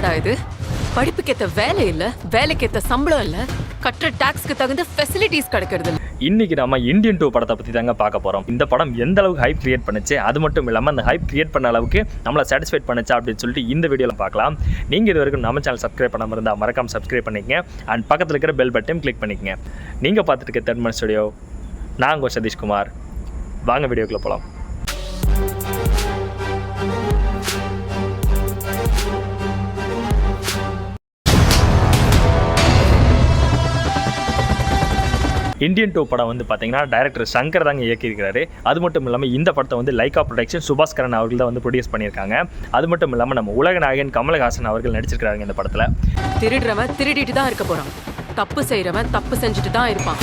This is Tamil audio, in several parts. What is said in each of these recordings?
என்னடா இது? படிப்புக்கேத்த வேலை இல்ல வேலைக்கேத்த சம்பளம் இல்ல கட்டுற டாக்ஸ்க்கு தகுந்த ஃபெசிலிட்டிஸ் கிடைக்கிறது இல்ல. இன்னைக்கு நம்ம இந்தியன் டூ படத்தை பற்றி தாங்க பார்க்க போகிறோம் இந்த படம் எந்த அளவுக்கு ஹைப் கிரியேட் பண்ணுச்சு அது மட்டும் இல்லாமல் அந்த ஹைப் கிரியேட் பண்ண அளவுக்கு நம்மளை சாட்டிஸ்ஃபைட் பண்ணுச்சா அப்படின்னு சொல்லிட்டு இந்த வீடியோவில் பார்க்கலாம். நீங்கள் இது வரைக்கும் நம்ம சேனல் சப்ஸ்கிரைப் பண்ணாமல் இருந்தால் மறக்காம சப்ஸ்கிரைப் பண்ணிக்கங்க. அண்ட் பக்கத்தில் இருக்கிற பெல் பட்டையும் கிளிக் பண்ணிக்கங்க. நீங்கள் பார்த்துட்டு இருக்க தென்மன் ஸ்டுடியோ நான் உங்கள் சதீஷ்குமார். வாங்க வீடியோக்குள்ளே போகலாம் இந்தியன் டூ படம் வந்து பார்த்தீங்கன்னா டைரக்டர் சங்கர் தாங்க இயக்கியிருக்கிறாரு. அது மட்டும் இல்லாமல் இந்த படத்தை வந்து லைகா ப்ரொடக்ஷன் சுபாஸ்கரன் அவர்கள் தான் வந்து ப்ரொடியூஸ் பண்ணியிருக்காங்க. அது மட்டும் இல்லாமல் நம்ம உலக நாயகன் கமலஹாசன் அவர்கள் நடிச்சிருக்காங்க இந்த படத்தில். திருடுறவன் திருடிட்டு தான் இருக்க போகிறான் தப்பு செய்யறவன் தப்பு செஞ்சுட்டு தான் இருப்பான்.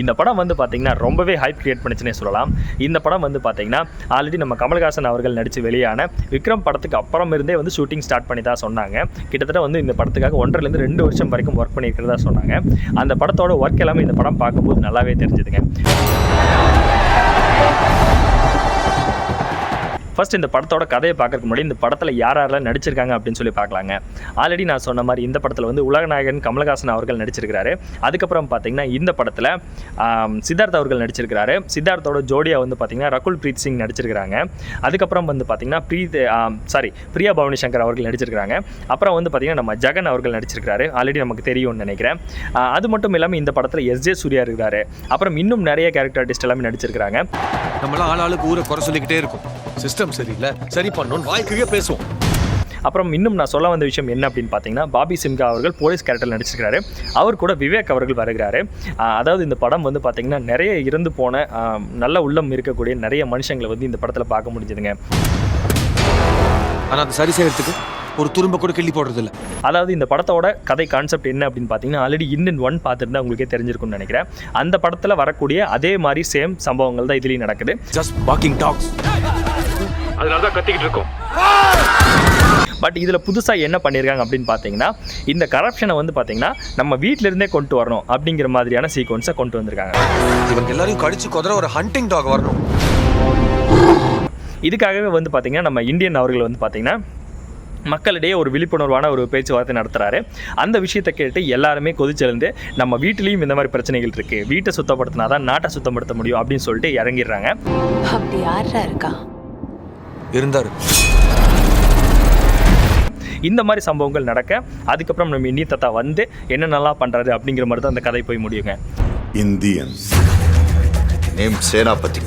இந்த படம் வந்து பார்த்தீங்கன்னா ரொம்பவே ஹைப் கிரியேட் பண்ணிச்சுன்னே சொல்லலாம். இந்த படம் வந்து பார்த்தீங்கன்னா ஆல்ரெடி நம்ம கமல்ஹாசன் அவர்கள் நடித்து வெளியான விக்ரம் படத்துக்கு அப்புறம் இருந்தே வந்து ஷூட்டிங் ஸ்டார்ட் பண்ணி தான் சொன்னாங்க. கிட்டத்தட்ட வந்து இந்த படத்துக்காக ஒன்றரைலேருந்து ரெண்டு வருஷம் வரைக்கும் ஒர்க் பண்ணியிருக்கிறதா சொன்னாங்க. அந்த படத்தோட ஒர்க் எல்லாமே இந்த படம் பார்க்கும்போது நல்லாவே தெரிஞ்சுதுங்க. ஃபர்ஸ்ட் இந்த படத்தோட கதையை பார்க்கறதுக்கு முன்னாடி இந்த படத்தில் யார் யாரெல்லாம் நடிச்சிருக்காங்க அப்படின்னு சொல்லி பார்க்கலாங்க. ஆல்ரெடி நான் சொன்ன மாதிரி இந்த படத்தில் வந்து உலகநாயகன் கமலஹாசன் அவர்கள் நடிச்சிருக்கிறாரு. அதுக்கப்புறம் பார்த்தீங்கன்னா இந்த படத்தில் சித்தார்த் அவர்கள் நடிச்சிருக்கிறாரு. சித்தார்த்தோட ஜோடியா வந்து பார்த்தீங்கன்னா ரகுல் பிரீத் சிங் நடிச்சிருக்கிறாங்க. அதுக்கப்புறம் வந்து பார்த்தீங்கன்னா பிரீத் சாரி பிரியா பவானி சங்கர் அவர்கள் நடிச்சிருக்கிறாங்க. அப்புறம் வந்து பார்த்தீங்கன்னா நம்ம ஜெகன் அவர்கள் நடிச்சிருக்கிறாரு. ஆல்ரெடி நமக்கு தெரியும்னு நினைக்கிறேன். அது மட்டும் இல்லாமல் இந்த படத்தில் எஸ்ஜே சூர்யா இருக்கிறாரு. அப்புறம் இன்னும் நிறைய கேரக்டர் ஆர்டிஸ்ட் எல்லாமே நடிச்சிருக்கிறாங்க. நம்மளாம் ஆள் ஆளுக்கு ஊரை குறை சொல்லிக்கிட்டே இருக்கும். சிஸ்டம் சரியில்லை சரி பண்ணணும் வாய்க்குள்ளே பேசுவோம். அப்புறம் இன்னும் நான் சொல்ல வந்த விஷயம் என்ன அப்படின்னு பார்த்தீங்கன்னா பாபி சிம்கா அவர்கள் போலீஸ் கேரக்டர் நடிச்சிருக்காரு அவர் கூட விவேக் அவர்கள் வருகிறாரு. அதாவது இந்த படம் வந்து பார்த்தீங்கன்னா நிறைய இறந்து போன நல்ல உள்ளம் இருக்கக்கூடிய நிறைய மனுஷங்களை வந்து இந்த படத்தில் பார்க்க முடிஞ்சுதுங்க. ஆனா அதை சரி செய்யறதுக்கு ஒரு துரும்ப கூட கிள்ளி போடுறது இல்ல அதாவது இந்த படத்தோட கதை கான்செப்ட் என்ன அப்படின்னு பார்த்தீங்கன்னா ஆல்ரெடி இன் ஒன் பார்த்துருந்தா உங்களுக்கே தெரிஞ்சிருக்கும்னு நினைக்கிறேன். அந்த படத்தில் வரக்கூடிய அதே மாதிரி சேம் சம்பவங்கள் தான் இதுலேயும் நடக்குது. ஜஸ்ட் வாக்கிங் டாக்ஸ் அதனால தான் கத்திக்கிட்டு இருக்கோம். பட் இதில் புதுசாக என்ன பண்ணியிருக்காங்க அப்படின்னு பார்த்தீங்கன்னா இந்த கரப்ஷனை வந்து பார்த்தீங்கன்னா நம்ம வீட்டில இருந்தே கொண்டு வரணும் அப்படிங்கிற மாதிரியான சீக்வன்ஸை கொண்டு வந்திருக்காங்க. இவங்க எல்லாரையும் கடிச்சு குதிரை ஒரு ஹண்டிங் டாக் வரணும். இதுக்காகவே வந்து பார்த்தீங்கன்னா நம்ம இந்தியன் அவர்கள் வந்து பார்த்தீங்கன்னா மக்களிடையே ஒரு விழிப்புணர்வான ஒரு பேச்சுவார்த்தை நடத்துகிறாரு அந்த விஷயத்தை கேட்டு எல்லாருமே கொதிச்செழுந்து நம்ம வீட்டிலையும் இந்த மாதிரி பிரச்சனைகள் இருக்குது வீட்டை சுத்தப்படுத்தினா தான் நாட்டை சுத்தப்படுத்த முடியும் அப்படின்னு சொல்லிட்டு இறங்கிடுறாங்க. அப்படி யாரா இருக்கா? இருந்தாரு இந்த மாதிரி சம்பவங்கள் நடக்க அதுக்கப்புறம் நம்ம இந்திய தத்தா வந்து என்னென்னலாம் பண்ணுறாரு அப்படிங்கிற மாதிரி தான் அந்த கதை போய் முடியுங்க Indian. Name Senapati.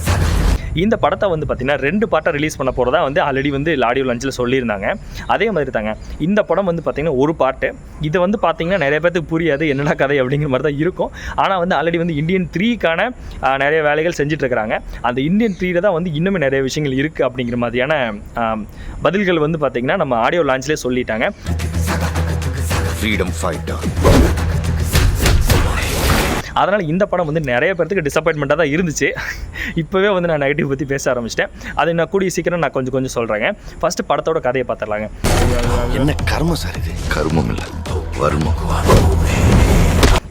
இந்த படத்தை வந்து பார்த்தீங்கன்னா ரெண்டு பாட்டாக ரிலீஸ் பண்ண போகிறதா வந்து ஆல்ரெடி வந்து ஆடியோ லஞ்சில் சொல்லியிருந்தாங்க. அதே மாதிரி தாங்க இந்த படம் வந்து பார்த்தீங்கன்னா ஒரு பாட்டு. இதை வந்து பார்த்தீங்கன்னா நிறைய பேருக்கு புரியாது என்னடா கதை அப்படிங்கிற மாதிரி தான் இருக்கும். ஆனால் வந்து ஆல்ரெடி வந்து இந்தியன் த்ரீக்கான நிறைய வேலைகள் செஞ்சிட்ருக்கிறாங்க. அந்த இந்தியன் த்ரீயில் தான் வந்து இன்னுமே நிறைய விஷயங்கள் இருக்குது அப்படிங்கிற மாதிரியான பதில்கள் வந்து பார்த்தீங்கன்னா நம்ம ஆடியோ லான்ச்லேயே சொல்லிட்டாங்க. ஃப்ரீடம் ஃபைட்டர் அதனால் இந்த படம் வந்து நிறைய பேர்த்துக்கு டிசப்பாயின்மெண்ட்டாக தான் இருந்துச்சு. இப்போவே வந்து நான் நெகட்டிவ் பற்றி பேச ஆரம்பிச்சிட்டேன். அதை நான் கூடிய சீக்கிரம் நான் கொஞ்சம் கொஞ்சம் சொல்கிறேங்க ஃபஸ்ட்டு படத்தோட கதையை பார்த்துடலாங்க என்ன கர்மம் சார் இது? கர்மம் இல்ல.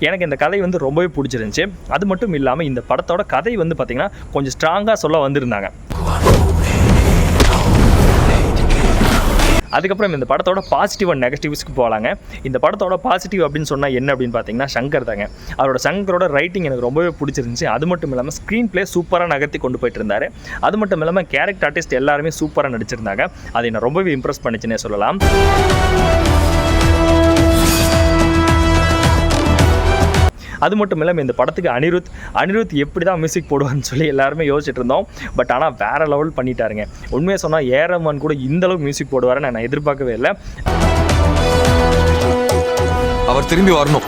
எனக்கு இந்த கதை வந்து ரொம்பவே பிடிச்சிருந்துச்சு. அது மட்டும் இல்லாமல் இந்த படத்தோட கதை வந்து பார்த்திங்கன்னா கொஞ்சம் ஸ்ட்ராங்காக சொல்ல வந்திருந்தாங்க. அதுக்கப்புறம் இந்த படத்தோட பாசிட்டிவ் அண்ட் நெகட்டிவ்ஸ்க்கு போகலாங்க இந்த படத்தோட பாசிட்டிவ் அப்படின்னு சொன்னால் என்ன அப்படின்னு பார்த்தீங்கன்னா சங்கர் தாங்க. அவரோட சங்கரோட ரைட்டிங் எனக்கு ரொம்பவே பிடிச்சிருந்துச்சு. அது மட்டும் இல்லாமல் ஸ்க்ரீன் ப்ளே சூப்பராக நகர்த்தி கொண்டு போயிட்டு இருந்தாரு. அது மட்டும் இல்லாமல் கேரக்டர் ஆர்டிஸ்ட் எல்லாருமே சூப்பராக நடிச்சிருந்தாங்க. அதை என்ன ரொம்பவே இம்ப்ரெஸ் பண்ணிச்சுன்னே சொல்லலாம். அது மட்டும் இல்லாமல் இந்த படத்துக்கு அனிருத் அனிருத் எப்படி தான் மியூசிக் போடுவான்னு சொல்லி எல்லாருமே யோசிச்சுட்டு இருந்தோம். பட் ஆனால் வேற லெவல் பண்ணிட்டாருங்க. உண்மையை சொன்னால் ஏரமான் கூட இந்த அளவுக்கு மியூசிக் போடுவாருன்னு நான் எதிர்பார்க்கவே இல்லை. அவர் திரும்பி வரணும்.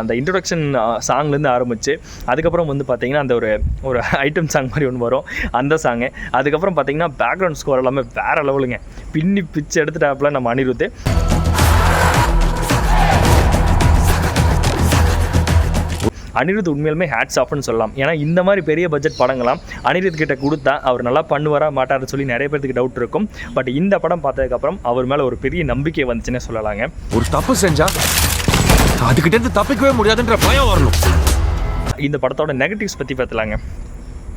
அந்த இன்ட்ரொடக்ஷன் சாங்லேருந்து ஆரம்பிச்சு அதுக்கப்புறம் வந்து பார்த்தீங்கன்னா அந்த ஒரு ஒரு ஐட்டம் சாங் மாதிரி ஒன்று வரும். அந்த சாங்கு அதுக்கப்புறம் பார்த்தீங்கன்னா பேக்ரவுண்ட் ஸ்கோர் எல்லாமே வேற லெவலுங்க பின்னி பிச்சு எடுத்துட்டாப்புல நம்ம அனிருத். அனிருத் உண்மையிலுமே ஹேட்ஸ் ஆஃப்னு சொல்லலாம். ஏன்னா இந்த மாதிரி பெரிய பட்ஜெட் படங்களாம் அனிருத் கிட்ட கொடுத்தா அவர் நல்லா பண்ணுவாரா மாட்டார்னு சொல்லி நிறைய பேருக்கு டவுட் இருக்கும். பட் இந்த படம் பார்த்ததுக்கப்புறம் அவர் மேலே ஒரு பெரிய நம்பிக்கை வந்துச்சுன்னே சொல்லலாங்க. ஒரு தப்பு செஞ்சா அதுகிட்ட இருந்து தப்பிக்கவே முடியாதுன்ற பயம் வரணும். இந்த படத்தோட நெகட்டிவ்ஸ் பற்றி பார்த்தலாங்க.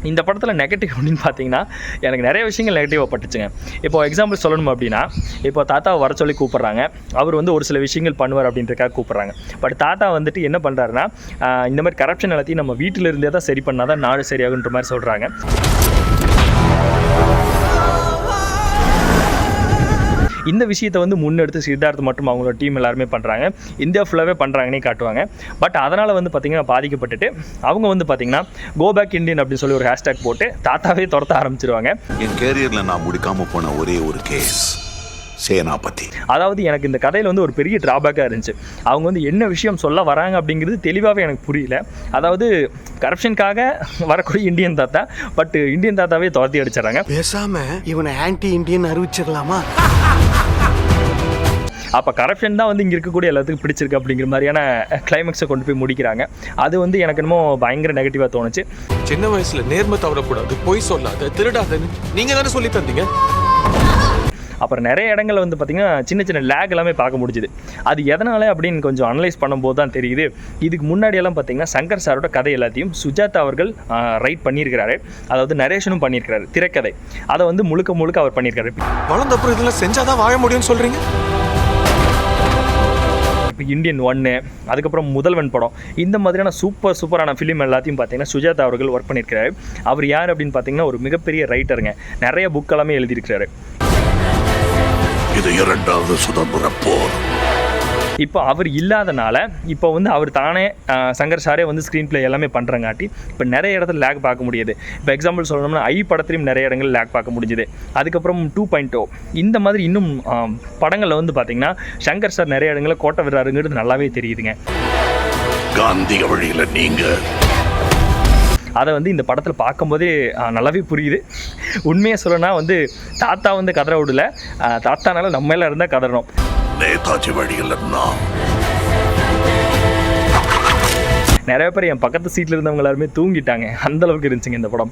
இந்த படத்தில் நெகட்டிவ் அப்படின்னு பார்த்தீங்கன்னா எனக்கு நிறைய விஷயங்கள் நெகட்டிவாக பட்டுச்சுங்க. இப்போ எக்ஸாம்பிள் சொல்லணும் அப்படின்னா இப்போ தாத்தாவை வர சொல்லி கூப்பிட்றாங்க. அவர் வந்து ஒரு சில விஷயங்கள் பண்ணுவார் அப்படின்றதுக்காக கூப்பிட்றாங்க. பட் தாத்தா வந்துட்டு என்ன பண்ணுறாருன்னா இந்த மாதிரி கரப்ஷன் எல்லாத்தையும் நம்ம வீட்டில் இருந்தே தான் சரி பண்ணால் தான் நாடு சரியாகுன்ற மாதிரி சொல்கிறாங்க இந்த விஷயத்தை வந்து முன்னெடுத்து சித்தார்த் மற்றும் அவங்களோட டீம் எல்லாருமே பண்ணுறாங்க இந்தியா ஃபுல்லாகவே பண்ணுறாங்கன்னே காட்டுவாங்க. பட் அதனால் வந்து பார்த்திங்கன்னா பாதிக்கப்பட்டுட்டு அவங்க வந்து பார்த்திங்கன்னா கோ பேக் இந்தியன் அப்படின்னு சொல்லி ஒரு ஹேஷ்டேக் போட்டு தாத்தாவே துரத்த ஆரம்பிச்சிருவாங்க. என் கேரியர்ல நான் முடிக்காம போன ஒரே ஒரு கேஸ் சேனாபதி. அதாவது எனக்கு இந்த கதையில் வந்து ஒரு பெரிய ட்ராபேக்காக இருந்துச்சு. அவங்க வந்து என்ன விஷயம் சொல்ல வராங்க அப்படிங்கிறது தெளிவாகவே எனக்கு புரியல. அதாவது கரப்ஷனுக்காக வரக்கூடிய இந்தியன் தாத்தா பட் இந்தியன் தாத்தாவே துரத்தி அடிச்சிடறாங்க. பேசாம இவனை ஆன்டி இந்தியன் அறிவிச்சிடலாமா? அப்போ கரப்ஷன் தான் வந்து இங்கே இருக்கக்கூடிய எல்லாத்துக்கும் பிடிச்சிருக்கு அப்படிங்கிற மாதிரியான கிளைமேக்ஸை கொண்டு போய் முடிக்கிறாங்க. அது வந்து எனக்கு என்னமோ பயங்கர நெகட்டிவாக தோணுச்சு. சின்ன வயசுல நேர்மை தவறக்கூடாது பொய் சொல்லாத திருடாதன்னு நீங்க தானே சொல்லி தந்தீங்க? அப்புறம் நிறைய இடங்கள்ல வந்து பார்த்திங்கன்னா சின்ன சின்ன லேக் எல்லாமே பார்க்க முடிஞ்சுது. அது எதனால அப்படின்னு கொஞ்சம் அனலைஸ் பண்ணும்போது தான் தெரியுது. இதுக்கு முன்னாடியெல்லாம் பார்த்தீங்கன்னா சங்கர் சாரோட கதை எல்லாத்தையும் சுஜாதா அவர்கள் ரைட் பண்ணியிருக்கிறாரு. அதாவது நரேஷனும் பண்ணியிருக்கிறாரு திரைக்கதை. அதை வந்து முழுக்க முழுக்க அவர் பண்ணியிருக்காரு. வளர்ந்த அப்புறம் இதெல்லாம் செஞ்சாதான் வாழ முடியும்னு சொல்றீங்க? இப்போ இந்தியன் ஒன்று அதுக்கப்புறம் முதல்வன் படம். இந்த மாதிரியான சூப்பர் சூப்பரான ஃபிலிம் எல்லாத்தையும் பார்த்தீங்கன்னா சுஜாதா அவர்கள் ஒர்க் பண்ணியிருக்கிறாரு. அவர் யார் அப்படின்னு பார்த்தீங்கன்னா ஒரு மிகப்பெரிய ரைட்டருங்க நிறைய புக் எல்லாமே எழுதியிருக்கிறாரு. இது இரண்டாவது சுதந்திர போர். இப்போ அவர் இல்லாதனால இப்போ வந்து அவர் தானே சங்கர் சாரே வந்து ஸ்க்ரீன் ப்ளே எல்லாமே பண்ணுறங்காட்டி இப்போ நிறைய இடத்துல லேக் பார்க்க முடியுது. இப்போ எக்ஸாம்பிள் சொல்லணும்னா ஐ படத்துலையும் நிறைய இடங்கள் லேக் பார்க்க முடிஞ்சுது. அதுக்கப்புறம் டூ பாயிண்ட் இந்த மாதிரி இன்னும் படங்கள்ல வந்து பார்த்தீங்கன்னா சங்கர் சார் நிறைய இடங்களில் கோட்டை விடுறாருங்கிறது நல்லாவே தெரியுதுங்க. காந்திய வழியில நீங்க. அதை வந்து இந்த படத்தில் பார்க்கும்போதே நல்லாவே புரியுது. உண்மையை சொல்லணும்னா வந்து தாத்தா வந்து கதற விடல. தாத்தானால நம்ம எல்லாம் இருந்தால் கதறணும். நேதாஜி வழியில நிறைய பேர் என் பக்கத்து சீட்டில் இருந்தவங்க எல்லாருமே தூங்கிட்டாங்க. அந்த அளவுக்கு இருந்துச்சுங்க இந்த படம்.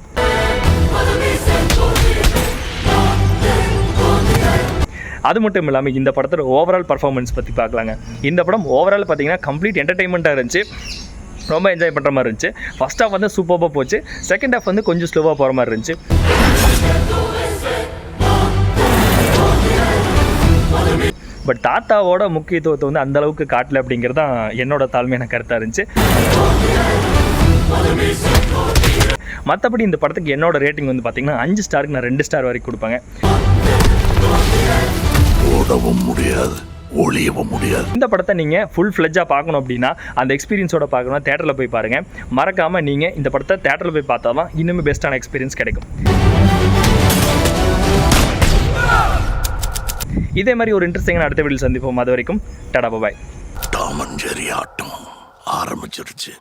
அது மட்டும் இல்லாமல் இந்த படத்தோட ஓவரால் பர்ஃபார்மன்ஸ் பற்றி பார்க்கலாங்க. இந்த படம் ஓவரால் பார்த்தீங்கன்னா கம்ப்ளீட் என்டர்டைன்மெண்ட்டாக இருந்துச்சு. ரொம்ப என்ஜாய் பண்ணுற மாதிரி இருந்துச்சு. ஃபர்ஸ்ட் ஹாஃப் வந்து சூப்பராக போச்சு. செகண்ட் ஹாஃப் வந்து கொஞ்சம் ஸ்லோவாக போகிற மாதிரி இருந்துச்சு. பட் தாத்தாவோட முக்கியத்துவத்தை வந்து அந்த அளவுக்கு காட்டல அப்படிங்கிறது தான் என்னோட தாழ்மையான கருத்தாக இருந்துச்சு. மற்றபடி இந்த படத்துக்கு என்னோட ரேட்டிங் வந்து பார்த்தீங்கன்னா அஞ்சு ஸ்டாருக்கு நான் ரெண்டு ஸ்டார் வரைக்கும் கொடுப்பேங்க. ஓடவும் முடியாது ஒளியவும் முடியாது. இந்த படத்தை நீங்கள் ஃபுல் ஃப்ளெஜ்ஜாக பார்க்கணும் அப்படின்னா அந்த எக்ஸ்பீரியன்ஸோட பார்க்கணும் தேட்டரில் போய் பாருங்கள் மறக்காமல் நீங்கள் இந்த படத்தை தேட்டரில் போய் பார்த்தா தான் இன்னுமே பெஸ்ட்டான எக்ஸ்பீரியன்ஸ் கிடைக்கும். இதே மாதிரி ஒரு இன்ட்ரெஸ்டிங்கான அடுத்த வீடியோ சந்திப்போம். அது வரைக்கும் டடா பாய் டாமன் ஆட்டம் ஆரம்பிச்சிருச்சு.